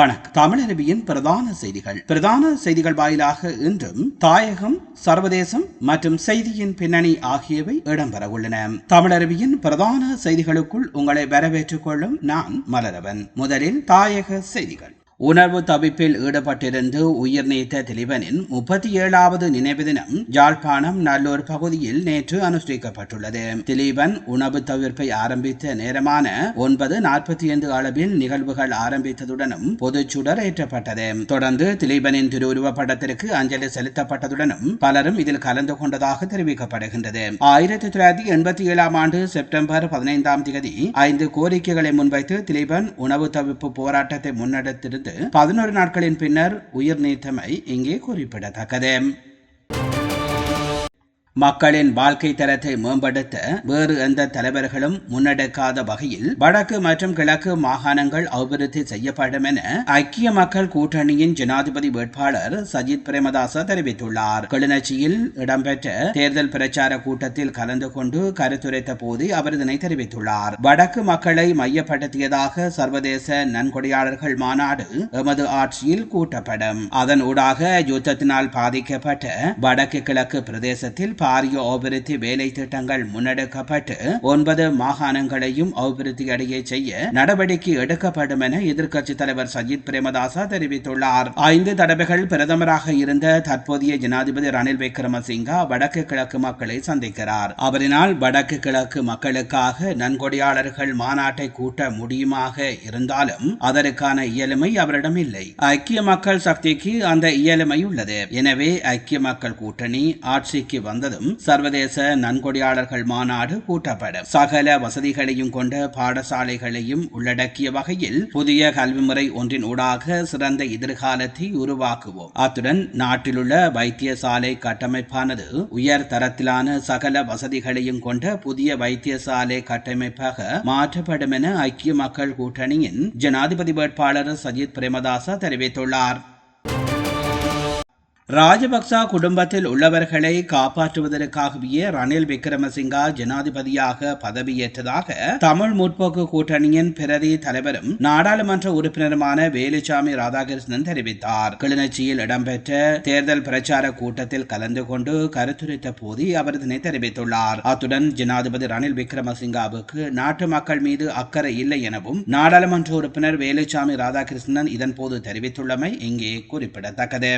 வணக்கம். தமிழருவியின் பிரதான செய்திகள். பிரதான செய்திகள் வாயிலாக இன்றும் தாயகம் சர்வதேசம் மற்றும் செய்தியின் பின்னணி ஆகியவை இடம்பெற உள்ளன. தமிழருவியின் பிரதான செய்திகளுக்குள் உங்களை வரவேற்றுக் கொள்ளும் நான் மலரவன். முதலில் தாயக செய்திகள். உணர்வு தவிப்பில் ஈடுபட்டிருந்து உயிர் நீத்த திலீபனின் முப்பத்தி ஏழாவது நினைவு தினம் யாழ்ப்பாணம் நல்லூர் பகுதியில் நேற்று அனுஷ்டிக்கப்பட்டுள்ளது. திலீபன் உணவு தவிர்ப்பை ஆரம்பித்த நேரமான ஒன்பது நாற்பத்தி ஐந்து அளவில் நிகழ்வுகள் ஆரம்பித்ததுடனும் பொதுச்சுடர் ஏற்றப்பட்டது. தொடர்ந்து திலீபனின் திருவுருவ படத்திற்கு அஞ்சலி செலுத்தப்பட்டதுடனும் பலரும் இதில் கலந்து கொண்டதாக தெரிவிக்கப்படுகின்றது. ஆயிரத்தி தொள்ளாயிரத்தி எண்பத்தி ஏழாம் ஆண்டு செப்டம்பர் பதினைந்தாம் தேதி ஐந்து கோரிக்கைகளை முன்வைத்து திலீபன் உணவு தவிர்ப்பு போராட்டத்தை முன்னெடுத்திருந்து பதினோரு நாட்களின் பின்னர் உயிர் நீத்தமை இங்கே குறிப்பிடத்தக்கது. மக்களின் வாழ்க்கை தரத்தை மேம்படுத்த வேறு எந்த தலைவர்களும் முன்னெடுக்காத வகையில் வடக்கு மற்றும் கிழக்கு மாகாணங்கள் அபிவிருத்தி செய்யப்படும் என ஐக்கிய மக்கள் கூட்டணியின் ஜனாதிபதி வேட்பாளர் சஜித் பிரேமதாச தெரிவித்துள்ளார். கிளிநொச்சியில் இடம்பெற்ற தேர்தல் பிரச்சார கூட்டத்தில் கலந்து கொண்டு கருத்துரைத்த போது அவர் இதனை தெரிவித்துள்ளார். வடக்கு மக்களை மையப்படுத்தியதாக சர்வதேச நன்கொடையாளர்கள் மாநாடு எமது ஆட்சியில் கூட்டப்படும். அதன் ஊடாக யுத்தத்தினால் பாதிக்கப்பட்ட வடக்கு கிழக்கு பிரதேசத்தில் பாரிய அபிவிருத்தி வேலை திட்டங்கள் முன்னெடுக்கப்பட்டு ஒன்பது மாகாணங்களையும் அபிவிருத்தி அடைய செய்ய நடவடிக்கை எடுக்கப்படும் என எதிர்க்கட்சித் தலைவர் சஜித் பிரேமதாசா தெரிவித்துள்ளார். ஐந்து தடவைகள் பிரதமராக இருந்த தற்போதைய ஜனாதிபதி ரணில் விக்ரமசிங்கா வடக்கு கிழக்கு மக்களை சந்திக்கிறார். அவரினால் வடக்கு கிழக்கு மக்களுக்காக நன்கொடையாளர்கள் மாநாட்டை கூட்ட முடியுமாக இருந்தாலும் அதற்கான இயலுமை அவரிடம் இல்லை. ஐக்கிய மக்கள் சக்திக்கு அந்த இயலுமை உள்ளது. எனவே ஐக்கிய மக்கள் கூட்டணி ஆட்சிக்கு முழுவதும் சர்வதேச நன்கொடையாளர்கள் மாநாடு கூட்டப்படும். சகல வசதிகளையும் கொண்ட பாடசாலைகளையும் உள்ளடக்கிய வகையில் புதிய கல்வி முறை ஒன்றின் ஊடாக சிறந்த எதிர்காலத்தை உருவாக்குவோம். அத்துடன் நாட்டிலுள்ள வைத்தியசாலை கட்டமைப்பானது உயர் தரத்திலான சகல வசதிகளையும் கொண்ட புதிய வைத்தியசாலை கட்டமைப்பாக மாற்றப்படும் என ஐக்கிய மக்கள் கூட்டணியின் ஜனாதிபதி வேட்பாளர் சஜித் பிரேமதாசா தெரிவித்துள்ளார். ராஜபக்ச குடும்பத்தில் உள்ளவர்களை காப்பாற்றுவதற்காகவே ரணில் விக்ரமசிங்கா ஜனாதிபதியாக பதவியேற்றதாக தமிழ் முற்போக்கு கூட்டணியின் பிரதி தலைவரும் நாடாளுமன்ற உறுப்பினருமான வேலுச்சாமி ராதாகிருஷ்ணன் தெரிவித்தார். கிளிநொச்சியில் இடம்பெற்ற தேர்தல் பிரச்சார கூட்டத்தில் கலந்து கொண்டு கருத்துரைத்த போது அவர் இதனை தெரிவித்துள்ளார். அத்துடன் ஜனாதிபதி ரணில் விக்ரமசிங்காவுக்கு நாட்டு மக்கள் மீது அக்கறை இல்லை எனவும் நாடாளுமன்ற உறுப்பினர் வேலுச்சாமி ராதாகிருஷ்ணன் இதன்போது தெரிவித்துள்ளமை இங்கே குறிப்பிடத்தக்கது.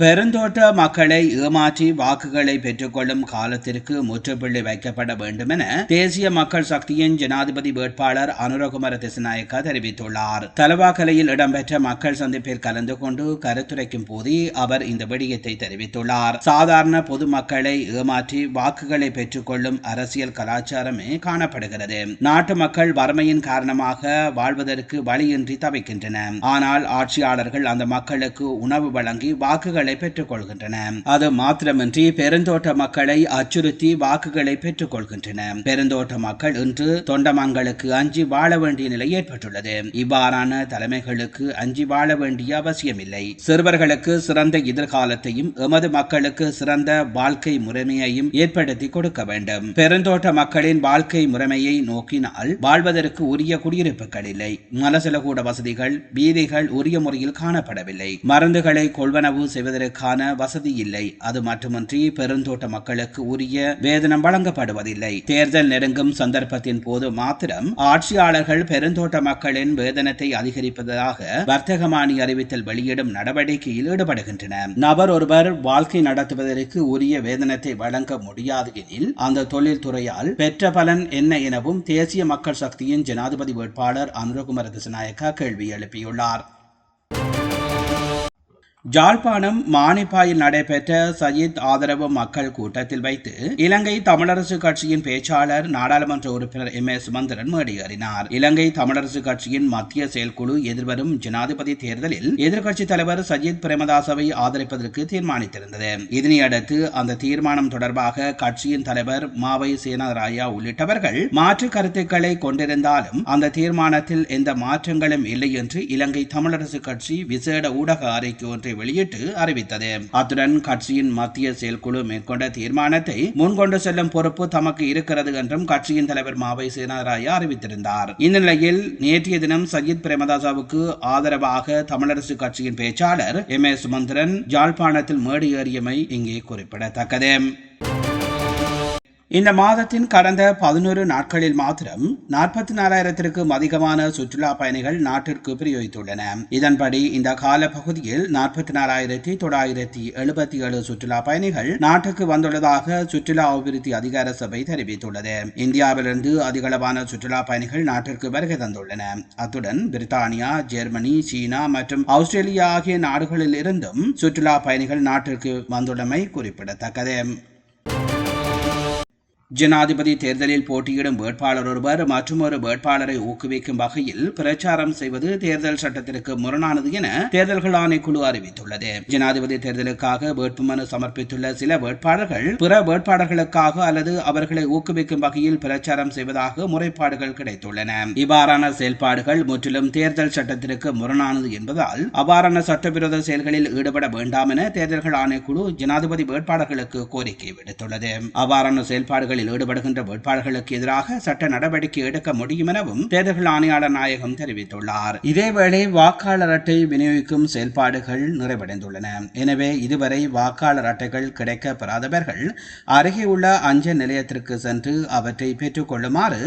பெருந்தோட்ட மக்களை ஏமாற்றி வாக்குகளை பெற்றுக்கொள்ளும் காலத்திற்கு முற்றுப்புள்ளி வைக்கப்பட வேண்டும் என தேசிய மக்கள் சக்தியின் ஜனாதிபதி வேட்பாளர் அனுரகுமார திசநாயக்கா தெரிவித்துள்ளார். தலவாக்கலையில் இடம்பெற்ற மக்கள் சந்திப்பில் கலந்து கொண்டு கருத்துரைக்கும் போதே அவர் இந்த விடயத்தை தெரிவித்துள்ளார். சாதாரண பொதுமக்களை ஏமாற்றி வாக்குகளை பெற்றுக்கொள்ளும் அரசியல் கலாச்சாரமே காணப்படுகிறது. நாட்டு மக்கள் வறுமையின் காரணமாக வாழ்வதற்கு வழியின்றி தவிக்கின்றன. ஆனால் ஆட்சியாளர்கள் அந்த மக்களுக்கு உணவு வழங்கி வாக்குகளை வாக்குகளை பெற்றுக் கொள்கின்றன அது மாத்திரமின்றி பெருந்தோட்ட மக்களை அச்சுறுத்தி வாக்குகளை பெற்றுக் கொள்கின்றன பெருந்தோட்ட மக்கள் இன்று தொண்டமங்களுக்கு அஞ்சி வாழ வேண்டிய நிலை ஏற்பட்டுள்ளது. இவ்வாறான தலைமைகளுக்கு அஞ்சி வாழ வேண்டிய அவசியமில்லை. சிறுவர்களுக்கு சிறந்த எதிர்காலத்தையும் எமது மக்களுக்கு சிறந்த வாழ்க்கை முறைமையையும் ஏற்படுத்தி கொடுக்க வேண்டும். பெருந்தோட்ட மக்களின் வாழ்க்கை முறைமையை நோக்கினால் வாழ்வதற்கு உரிய குடியிருப்புகள் இல்லை. மலசலகூட வசதிகள் வீதிகள் உரிய முறையில் காணப்படவில்லை. மருந்துகளை கொள்வனவு செய்வதற்கு செய்வதற்கான வசதி இல்லை. அது மட்டுமின்றி பெருந்தோட்ட மக்களுக்கு உரிய வேதனம் வழங்கப்படுவதில்லை. தேர்தல் நெருங்கும் சந்தர்ப்பத்தின் போது மாத்திரம் ஆட்சியாளர்கள் பெருந்தோட்ட மக்களின் வேதனத்தை அதிகரிப்பதாக வர்த்தகமானி அறிவித்தல் வெளியிடும் நடவடிக்கையில் ஈடுபடுகின்றன. நபர் ஒருவர் வாழ்க்கை நடத்துவதற்கு உரிய வேதனத்தை வழங்க முடியாது எனில் அந்த தொழில் துறையால் பெற்ற பலன் என்ன எனவும் தேசிய மக்கள் சக்தியின் ஜனாதிபதி வேட்பாளர் அனுரகுமார திசநாயக்கா கேள்வி எழுப்பியுள்ளார். ஜாழ்ப்பாணம் மானிப்பாயில் நடைபெற்ற சயீத் ஆதரவு மக்கள் கூட்டத்தில் வைத்து இலங்கை தமிழரசு கட்சியின் பேச்சாளர் நாடாளுமன்ற உறுப்பினர் எம் ஏ சுமந்திரன் மேடையேறினார். இலங்கை தமிழரசு கட்சியின் மத்திய செயற்குழு எதிர்வரும் ஜனாதிபதி தேர்தலில் எதிர்க்கட்சித் தலைவர் சஜித் பிரேமதாசவை ஆதரிப்பதற்கு தீர்மானித்திருந்தது. இதனையடுத்து அந்த தீர்மானம் தொடர்பாக கட்சியின் தலைவர் மாவை சேனாராயா உள்ளிட்டவர்கள் மாற்று கருத்துக்களை கொண்டிருந்தாலும் அந்த தீர்மானத்தில் எந்த மாற்றங்களும் இல்லை என்று இலங்கை தமிழரசு கட்சி விசேட ஊடக அறிக்கை ஒன்றை வெளியிட்டு அறிவித்தது. அத்துடன் கட்சியின் மத்திய செயற்குழு மேற்கொண்ட தீர்மானத்தை முன்கொண்டு செல்லும் பொறுப்பு தமக்கு இருக்கிறது என்றும் கட்சியின் தலைவர் மாவை சேனாராயா அறிவித்திருந்தார். இந்த நிலையில் நேற்றைய தினம் சஜித் பிரேமதாசாவுக்கு ஆதரவாக தமிழரசு கட்சியின் பேச்சாளர் எம் ஏ சுமந்திரன் யாழ்ப்பாணத்தில் மேடு ஏறியமை இங்கே குறிப்பிடத்தக்கது. இந்த மாதத்தின் கடந்த பதினோரு நாட்களில் மாத்திரம் நாற்பத்தி நாலாயிரத்திற்கும் அதிகமான சுற்றுலா பயணிகள் நாட்டிற்கு பிரயோகித்துள்ளன. இதன்படி இந்த கால பகுதியில் நாற்பத்தி நாலாயிரத்தி தொள்ளாயிரத்தி எழுபத்தி ஏழு சுற்றுலா பயணிகள் நாட்டுக்கு வந்துள்ளதாக சுற்றுலா அபிவிருத்தி அதிகார சபை தெரிவித்துள்ளது. இந்தியாவிலிருந்து அதிகளவான சுற்றுலா பயணிகள் நாட்டிற்கு வருகை தந்துள்ளன. அத்துடன் பிரித்தானியா ஜெர்மனி சீனா மற்றும் ஆஸ்திரேலியா ஆகிய நாடுகளில் இருந்தும் சுற்றுலா பயணிகள் நாட்டிற்கு வந்துள்ளமை குறிப்பிடத்தக்கது. ஜனாதிபதி தேர்தலில் போட்டியிடும் வேட்பாளர் ஒருவர் மற்றொரு வேட்பாளரை ஊக்குவிக்கும் வகையில் பிரச்சாரம் செய்வது தேர்தல் சட்டத்திற்கு முரணானது என தேர்தல்கள் ஆணைக்குழு அறிவித்துள்ளது. ஜனாதிபதி தேர்தலுக்காக வேட்புமனு சமர்ப்பித்துள்ள சில வேட்பாளர்கள் பிற வேட்பாளர்களுக்காக அல்லது அவர்களை ஊக்குவிக்கும் வகையில் பிரச்சாரம் செய்வதாக முறைப்பாடுகள் கிடைத்துள்ளன. இவ்வாறான செயல்பாடுகள் முற்றிலும் தேர்தல் சட்டத்திற்கு முரணானது என்பதால் அவ்வாறான சட்டவிரோத செயல்களில் ஈடுபட வேண்டாம் என தேர்தல்கள் ஆணைக்குழு ஜனாதிபதி வேட்பாளர்களுக்கு கோரிக்கை விடுத்துள்ளது. அவ்வாறான செயல்பாடுகள் செயல்களில் ஈடுபடுகின்ற வேட்பாளர்களுக்கு எதிராக சட்ட நடவடிக்கை எடுக்க முடியும் எனவும் தேர்தல் ஆணையாளர் நாயகம் தெரிவித்துள்ளார். இதேவேளை வாக்காளர் அட்டை விநியோகிக்கும் செயல்பாடுகள் நிறைவடைந்துள்ளன. எனவே இதுவரை வாக்காளர் அட்டைகள் கிடைக்க பெறாதவர்கள் அருகே உள்ள அஞ்சல் நிலையத்திற்கு சென்று அவற்றை பெற்றுக் கொள்ளுமாறு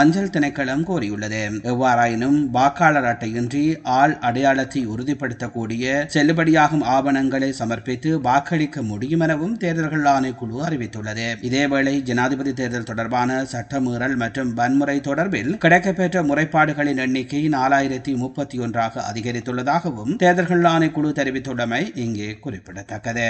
அஞ்சல் திணைக்களம் கோரியுள்ளது. எவ்வாறாயினும் வாக்காளர் அட்டையின்றி ஆள் அடையாளத்தை உறுதிப்படுத்தக்கூடிய செல்லுபடியாகும் ஆவணங்களை சமர்ப்பித்து வாக்களிக்க முடியும் எனவும் தேர்தல்கள் ஆணைக்குழு அறிவித்துள்ளது. இதேவேளை ஜனாதிபதி ஜனாதிபதி தேர்தல் தொடர்பான சட்டமீறல் மற்றும் வன்முறை தொடர்பில் கிடைக்கப்பெற்ற முறைப்பாடுகளின் எண்ணிக்கை நாலாயிரத்தி முப்பத்தி ஒன்றாக அதிகரித்துள்ளதாகவும் தேர்தல்கள் ஆணைக்குழு தெரிவித்துள்ளமை இங்கே குறிப்பிடத்தக்கது.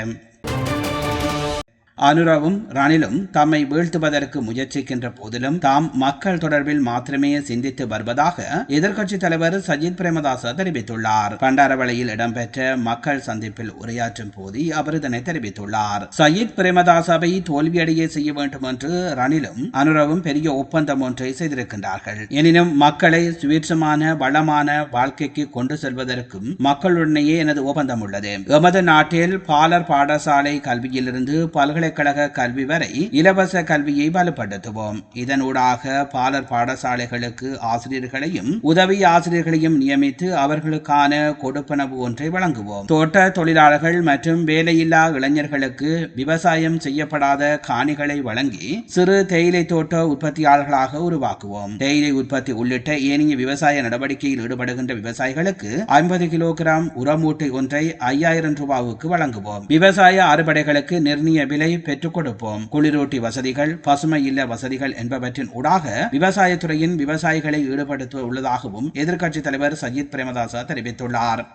அனுரவும் ரணிலும் தம்மை வீழ்த்துவதற்கு முயற்சிக்கின்ற போதிலும் தாம் மக்கள் தொடர்பில் மாத்திரமே சிந்தித்து வருவதாக எதிர்க்கட்சித் தலைவர் சஜித் பிரேமதாச தெரிவித்துள்ளார். பண்டாரவளையில் இடம்பெற்ற மக்கள் சந்திப்பில் உரையாற்றும் போது அவர் இதனை தெரிவித்துள்ளார். சஜித் பிரேமதாசாவை தோல்வியடைய செய்ய வேண்டும் என்று ரணிலும் அனுரவும் பெரிய ஒப்பந்தம் ஒன்றை செய்திருக்கின்றார்கள். எனினும் மக்களை சுவீட்சமான வளமான வாழ்க்கைக்கு கொண்டு செல்வதற்கும் மக்களுடனேயே எனது ஒப்பந்தம் உள்ளது. எமது நாட்டில் பாலர் பாடசாலை கல்வியிலிருந்து பல்கலை பல்கலைக்கழக கல்வி வரை இலவச கல்வியை வலுப்படுத்துவோம். இதனூடாக பாலர் பாடசாலைகளுக்கு ஆசிரியர்களையும் உதவி ஆசிரியர்களையும் நியமித்து அவர்களுக்கான கொடுப்பனவு ஒன்றை வழங்குவோம். தோட்ட தொழிலாளர்கள் மற்றும் வேலையில்லா இளைஞர்களுக்கு விவசாயம் செய்யப்படாத காணிகளை வழங்கி சிறு தேயிலை தோட்ட உற்பத்தியாளர்களாக உருவாக்குவோம். தேயிலை உற்பத்தி உள்ளிட்ட ஏனைய விவசாய நடவடிக்கையில் ஈடுபடுகின்ற விவசாயிகளுக்கு ஐம்பது கிலோகிராம் உரமூட்டை ஒன்றை ஐயாயிரம் ரூபாவுக்கு வழங்குவோம். விவசாய அறுவடைகளுக்கு நிர்ணய விலை பெற்றுக் கொடுப்போம். குளிரூட்டி வசதிகள் பசுமை இல்ல வசதிகள் என்பவற்றின் ஊடாக விவசாயத்துறையின் விவசாயிகளை ஈடுபடுத்த உள்ளதாகவும் எதிர்க்கட்சித் தலைவர் சஜித் பிரேமதாசா தெரிவித்துள்ளார்.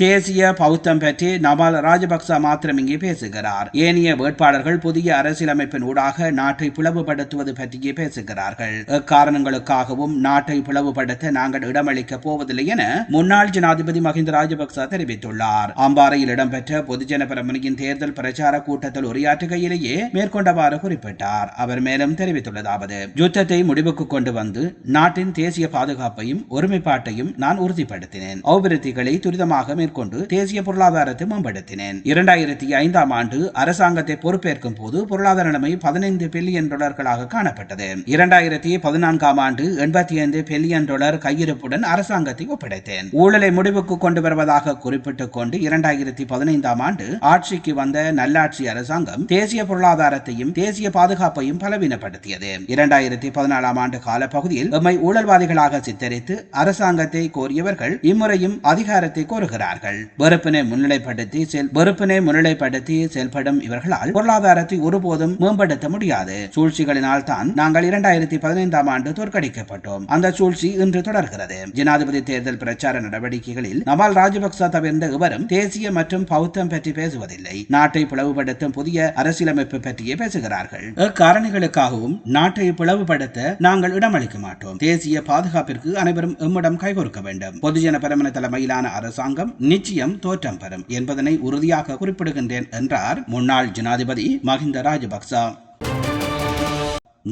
தேசிய பௌத்தம் பற்றி நபால் ராஜபக்ச மாத்திரம் இங்கே பேசுகிறார். ஏனைய வேட்பாளர்கள் புதிய அரசியலமைப்பின் ஊடாக நாட்டை பிளவுபடுத்துவது பற்றியே பேசுகிறார்கள். காரணங்களுக்காகவும் நாட்டை பிளவுபடுத்த நாங்கள் இடமளிக்க போவதில்லை என முன்னாள் ஜனாதிபதி மஹிந்த ராஜபக்ச தெரிவித்துள்ளார். அம்பாறையில் இடம்பெற்ற பொதுஜன பெரமுனையின் தேர்தல் பிரச்சார கூட்டத்தில் உரையாற்றுகையிலேயே மேற்கொண்டவாறு குறிப்பிட்டார். அவர் மேலும் தெரிவித்துள்ளதாவது யுத்தத்தை முடிவுக்கு கொண்டு வந்து நாட்டின் தேசிய பாதுகாப்பையும் ஒருமைப்பாட்டையும் நான் உறுதிப்படுத்தினேன். அபிவிருத்திகளை துரிதமாக மேற்கொண்டு தேசிய பொருளாதாரத்தை மேம்படுத்தினேன். இரண்டாயிரத்தி ஐந்தாம் ஆண்டு அரசாங்கத்தை பொறுப்பேற்கும் போது பொருளாதார நிலைமை பதினைந்து பில்லியன் டாலர்களாக காணப்பட்டது. இரண்டாயிரத்தி பதினான்காம் ஆண்டு எண்பத்தி ஐந்து பில்லியன் டாலர் கையிருப்புடன் அரசாங்கத்தை ஒப்படைத்தேன். ஊழலை முடிவுக்கு கொண்டு வருவதாக குறிப்பிட்டுக் கொண்டு இரண்டாயிரத்தி பதினைந்தாம் ஆண்டு ஆட்சிக்கு வந்த நல்லாட்சி அரசாங்கம் தேசிய பொருளாதாரத்தையும் தேசிய பாதுகாப்பையும் பலவீனப்படுத்தியது. இரண்டாயிரத்தி பதினாலாம் ஆண்டு காலப்பகுதியில் எம்மை ஊழல்வாதிகளாக சித்தரித்து அரசாங்கத்தை கோரியவர்கள் இம்முறையும் அதிகாரத்தை கோருகிறார்கள். வெறுப்பினை முன்னிலைப்படுத்தி செல் வெறுப்பினை முன்னிலைப்படுத்தி செயல்படும் இவர்களால் பொருளாதாரத்தை ஒருபோதும் மேம்படுத்த முடியாது. சூழ்ச்சிகளினால் தான் நாங்கள் இரண்டாயிரத்தி பதினைந்தாம் ஆண்டு தோற்கடிக்கப்பட்டோம். அந்த சூழ்ச்சி இன்று தொடர்கிறது. ஜனாதிபதி தேர்தல் பிரச்சார நடவடிக்கைகளில் நவால் ராஜபக்ச தவிர்ந்த இவரும் தேசிய மற்றும் பௌத்தம் பற்றி பேசுவதில்லை. நாட்டை பிளவுபடுத்தும் புதிய அரசியலமைப்பு பற்றியே பேசுகிறார்கள். அக்காரணிகளுக்காகவும் நாட்டை பிளவுபடுத்த நாங்கள் இடமளிக்க மாட்டோம். தேசிய பாதுகாப்பிற்கு அனைவரும் எம்மிடம் கைகொடுக்க வேண்டும். பொதுஜன பெருமன தலைமையிலான அரசாங்கம் நிச்சயம் தோற்றம் பெறும் என்பதனை உறுதியாக குறிப்பிடுகின்றேன் என்றார் முன்னாள் ஜனாதிபதி மஹிந்த ராஜபக்ச.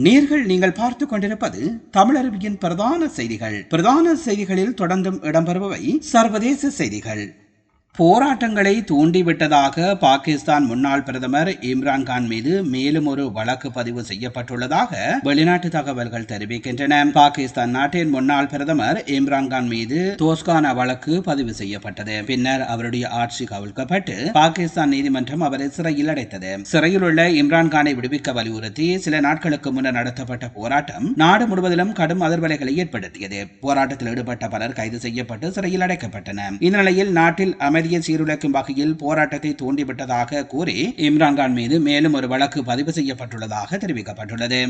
நீர்கள் நீங்கள் பார்த்து கொண்டிருப்பது தமிழருவியின் பிரதான செய்திகள். பிரதான செய்திகளில் தொடர்ந்தும் இடம்பெறுபவை சர்வதேச செய்திகள். போராட்டங்களை தூண்டிவிட்டதாக பாகிஸ்தான் முன்னாள் பிரதமர் இம்ரான்கான் மீது மேலும் ஒரு வழக்கு பதிவு செய்யப்பட்டுள்ளதாக வெளிநாட்டு தகவல்கள் தெரிவிக்கின்றன. பாகிஸ்தான் நாட்டின் முன்னாள் பிரதமர் இம்ரான்கான் மீது தோஸ்கானா வழக்கு பதிவு செய்யப்பட்டது. பின்னர் அவருடைய ஆட்சி கவிழ்க்கப்பட்டு பாகிஸ்தான் நீதிமன்றம் அவரை சிறையில் அடைத்தது. சிறையில் உள்ள இம்ரான்கானை விடுவிக்க வலியுறுத்தி சில நாட்களுக்கு முன்னர் நடத்தப்பட்ட போராட்டம் நாடு முழுவதிலும் கடும் அதிர்வலைகளை ஏற்படுத்தியது. போராட்டத்தில் ஈடுபட்ட பலர் கைது செய்யப்பட்டு சிறையில் அடைக்கப்பட்டனர். இந்நிலையில் நாட்டில் அமைதி அமைதியை சீர்குலைக்கும் வகையில் போராட்டத்தை தூண்டிவிட்டதாக கூறி இம்ரான்கான் மீது மேலும் ஒரு வழக்கு பதிவு செய்யப்பட்டுள்ளதாக தெரிவிக்கப்பட்டுள்ளது.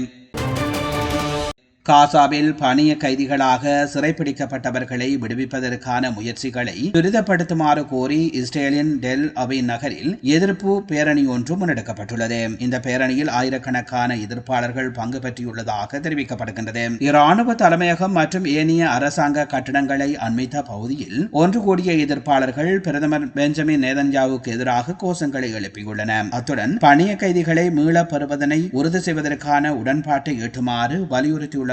காசாவில் பணிய கைதிகளாக சிறைப்பிடிக்கப்பட்டவர்களை விடுவிப்பதற்கான முயற்சிகளை துரிதப்படுத்துமாறு கோரி இஸ்ரேலின் டெல் அவை நகரில் எதிர்ப்பு பேரணி ஒன்று முன்னெடுக்கப்பட்டுள்ளது. இந்த பேரணியில் ஆயிரக்கணக்கான எதிர்ப்பாளர்கள் பங்கு பெற்றியுள்ளதாக தெரிவிக்கப்படுகின்றது. இராணுவ தலைமையகம் மற்றும் ஏனைய அரசாங்க கட்டடங்களை அண்மித்த பகுதியில் ஒன்று கூடிய எதிர்ப்பாளர்கள் பிரதமர் பெஞ்சமின் நேதன்யாவுக்கு எதிராக கோஷங்களை எழுப்பியுள்ளனர் அத்துடன் பணிய கைதிகளை மீளப் பெறுவதனை உறுதி செய்வதற்கான உடன்பாட்டை எட்டுமாறு வலியுறுத்தியுள்ள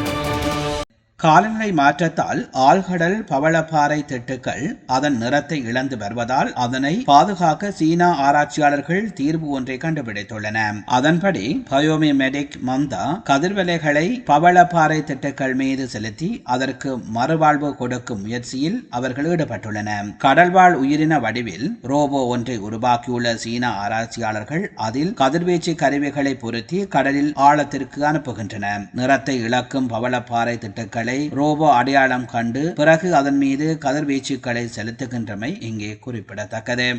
காலநிலை மாற்றத்தால் ஆழ்கடல் பவளப்பாறை திட்டுக்கள் அதன் நிறத்தை இழந்து வருவதால் அதனை பாதுகாக்க சீனா ஆராய்ச்சியாளர்கள் தீர்வு ஒன்றை கண்டுபிடித்துள்ளன. அதன்படி பயோமிமெடிக் மந்தா கதிர்வலைகளை பவளப்பாறை திட்டுக்கள் மீது செலுத்தி அதற்கு மறுவாழ்வு கொடுக்கும் முயற்சியில் அவர்கள் ஈடுபட்டுள்ளனர் கடல்வாழ் உயிரின வடிவில் ரோபோ ஒன்றை உருவாக்கியுள்ள சீனா ஆராய்ச்சியாளர்கள் அதில் கதிர்வீச்சு கருவிகளை பொருத்தி கடலில் ஆழத்திற்கு அனுப்புகின்றனர். நிறத்தை இழக்கும் பவளப்பாறை திட்டுக்களை கதிர்களை ரோபோ அடையாளம் கண்டு பிறகு அதன் மீது கதிர்வீச்சுக்களை செலுத்துகின்றமை இங்கே குறிப்பிடத்தக்கது.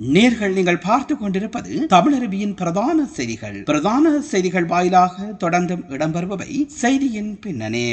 நேர்கள் நீங்கள் பார்த்து கொண்டிருப்பது தமிழருவியின் பிரதான செய்திகள். பிரதான செய்திகள் வாயிலாக தொடர்ந்தும் இடம்பெறுபவை செய்தியின் பின்னணி.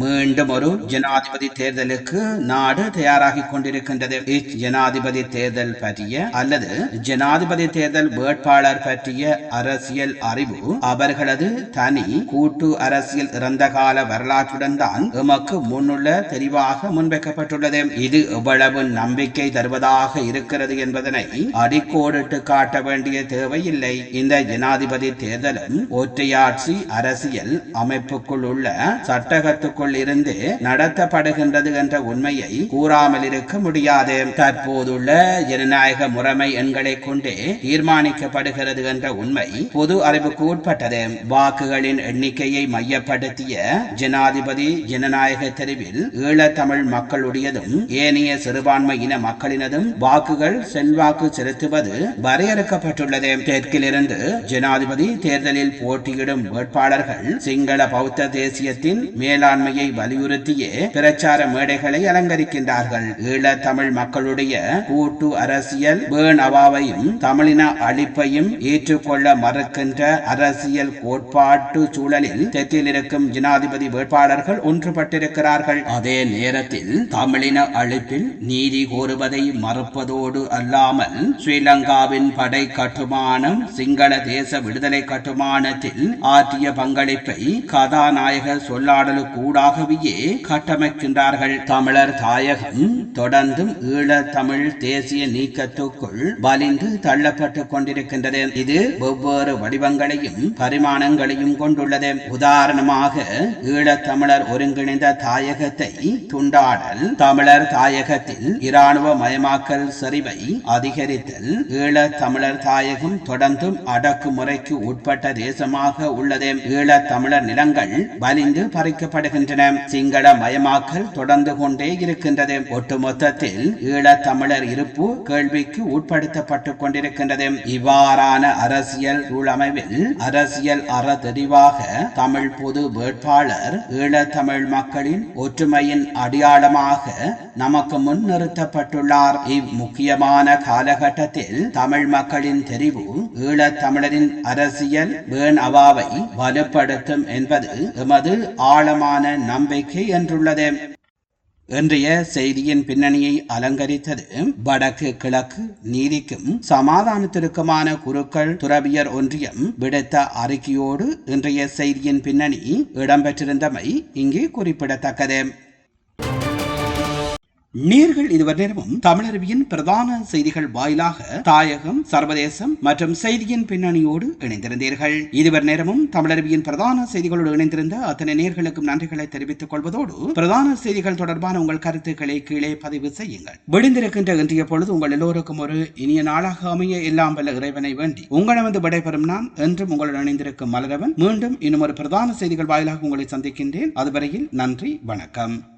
மீண்டும் ஒரு ஜனாதிபதி தேர்தலுக்கு நாடு தயாராகி கொண்டிருக்கின்றது. ஜனாதிபதி தேர்தல் பற்றிய அல்லது ஜனாதிபதி தேர்தல் வேட்பாளர் பற்றிய அரசியல் அறிவு அவர்களது தனி கூட்டு அரசியல் இறந்த கால வரலாற்றுடன் தான் எமக்கு முன்னுள்ள தெரிவாக முன்வைக்கப்பட்டுள்ளது. இது எவ்வளவு நம்பிக்கை தருவதாக இருக்கிறது என்பதனை அடிக்கோடிட்டு காட்ட வேண்டிய தேவையில்லை. இந்த ஜனாதிபதி தேர்தலும் ஒற்றையாட்சி அரசியல் அமைப்புக்குள் உள்ள சட்டகத்துக்குள் நமக்குள் இருந்து நடத்தப்படுகின்றது என்ற உண்மையை கூறாமல் இருக்க முடியாது. தற்போதுள்ள ஜனநாயக முறைமை எண்களை கொண்டே தீர்மானிக்கப்படுகிறது என்ற உண்மை பொது அறிவுக்கு உட்பட்டது. வாக்குகளின் எண்ணிக்கையை மையப்படுத்திய ஜனாதிபதி ஜனநாயக தெரிவில் ஈழத்தமிழ் மக்களுடையதும் ஏனைய சிறுபான்மை இன மக்களினதும் வாக்குகள் செல்வாக்கு செலுத்துவது வரையறுக்கப்பட்டுள்ளது. தெற்கிலிருந்து ஜனாதிபதி தேர்தலில் போட்டியிடும் வேட்பாளர்கள் சிங்கள பௌத்த தேசியத்தின் மேலாண்மை உரிமையை வலியுறுத்தியே பிரச்சார மேடைகளை அலங்கரிக்கின்றார்கள். ஈழ தமிழ் மக்களுடைய கூட்டு அரசியல் வேணவாவையும் தமிழின அழிப்பையும் ஏற்றுக்கொள்ள மறுக்கின்ற அரசியல் கோட்பாட்டு சூழலில் தெற்கில் இருக்கும் ஜனாதிபதி வேட்பாளர்கள் ஒன்றுபட்டிருக்கிறார்கள். அதே நேரத்தில் தமிழின அழிப்பில் நீதி கோருவதை மறுப்பதோடு அல்லாமல் ஸ்ரீலங்காவின் படை கட்டுமானம் சிங்கள தேச விடுதலை கட்டுமானத்தில் ஆற்றிய பங்களிப்பை கதாநாயக சொல்லாடலு கூட ஊடாகவே கட்டமைக்கின்றார்கள் தமிழர் தாயகம். தொடர்ந்தும் ஈழ தமிழ் தேசிய நீக்கத்துக்குள் வலிந்து தள்ளப்பட்டுக் கொண்டிருக்கின்றது. இது ஒவ்வொரு வடிவங்களையும் பரிமாணங்களையும் கொண்டுள்ளது. உதாரணமாக ஈழத்தமிழர் ஒருங்கிணைந்த தாயகத்தை துண்டாடல் தமிழர் தாயகத்தில் இராணுவ மயமாக்கல் சரிவை அதிகரித்தல் ஈழ தமிழர் தாயகம் தொடர்ந்தும் அடக்குமுறைக்கு உட்பட்ட தேசமாக உள்ளது. ஈழ தமிழர் நிலங்கள் வலிந்து பறிக்கப்படுகின்றன. இருக்கின்றன. சிங்கள மயமாக்கல் தொடர்ந்து கொண்டே இருக்கின்றது. ஒட்டுமொத்தத்தில் ஈழத்தமிழர் இருப்பு கேள்விக்கு உட்படுத்தப்பட்டுக் கொண்டிருக்கின்றது. இவ்வாறான அரசியல் சூழமைவில் அரசியல் அற தெரிவாக தமிழ் பொது வேட்பாளர் ஈழத்தமிழ் மக்களின் ஒற்றுமையின் அடையாளமாக நமக்கு முன் நிறுத்தப்பட்டுள்ளார் இம்முக்கியமான காலகட்டத்தில் தமிழ் மக்களின் தெரிவு ஈழத்தமிழரின் அரசியல் வேண் அவாவை வலுப்படுத்தும் என்பது எமது ஆழமான நம்பிக்கை என்றுள்ளது. இன்றைய செய்தியின் பின்னணியை அலங்கரித்தது வடக்கு கிழக்கு நீதிக்கும் சமாதானத்திற்குமான குருக்கள் துறவியர் ஒன்றியம் விடுத்த அறிக்கையோடு இன்றைய செய்தியின் பின்னணி இடம்பெற்றிருந்தமை இங்கே குறிப்பிடத்தக்கது. நீர்கள் இதுவரை நேரமும் தமிழருவியின் பிரதான செய்திகள் வாயிலாக தாயகம் சர்வதேசம் மற்றும் செய்தியின் பின்னணியோடு இணைந்திருந்தீர்கள். இதுவரை நேரமும் தமிழருவியின் பிரதான செய்திகளோடு இணைந்திருந்த அத்தனை நேர்களுக்கும் நன்றிகளை தெரிவித்துக் கொள்வதோடு பிரதான செய்திகள் தொடர்பான உங்கள் கருத்துக்களை கீழே பதிவு செய்யுங்கள். விடுந்திருக்கின்ற இன்றைய பொழுது உங்கள் எல்லோருக்கும் ஒரு இனிய நாளாக அமைய எல்லாம் வல்ல இறைவனை வேண்டி உங்களிடமிருந்து விடைபெறும் நான் என்றும் உங்களுடன் இணைந்திருக்கும் மலரவன். மீண்டும் இன்னும் ஒரு பிரதான செய்திகள் வாயிலாக உங்களை சந்திக்கின்றேன். அதுவரையில் நன்றி வணக்கம்.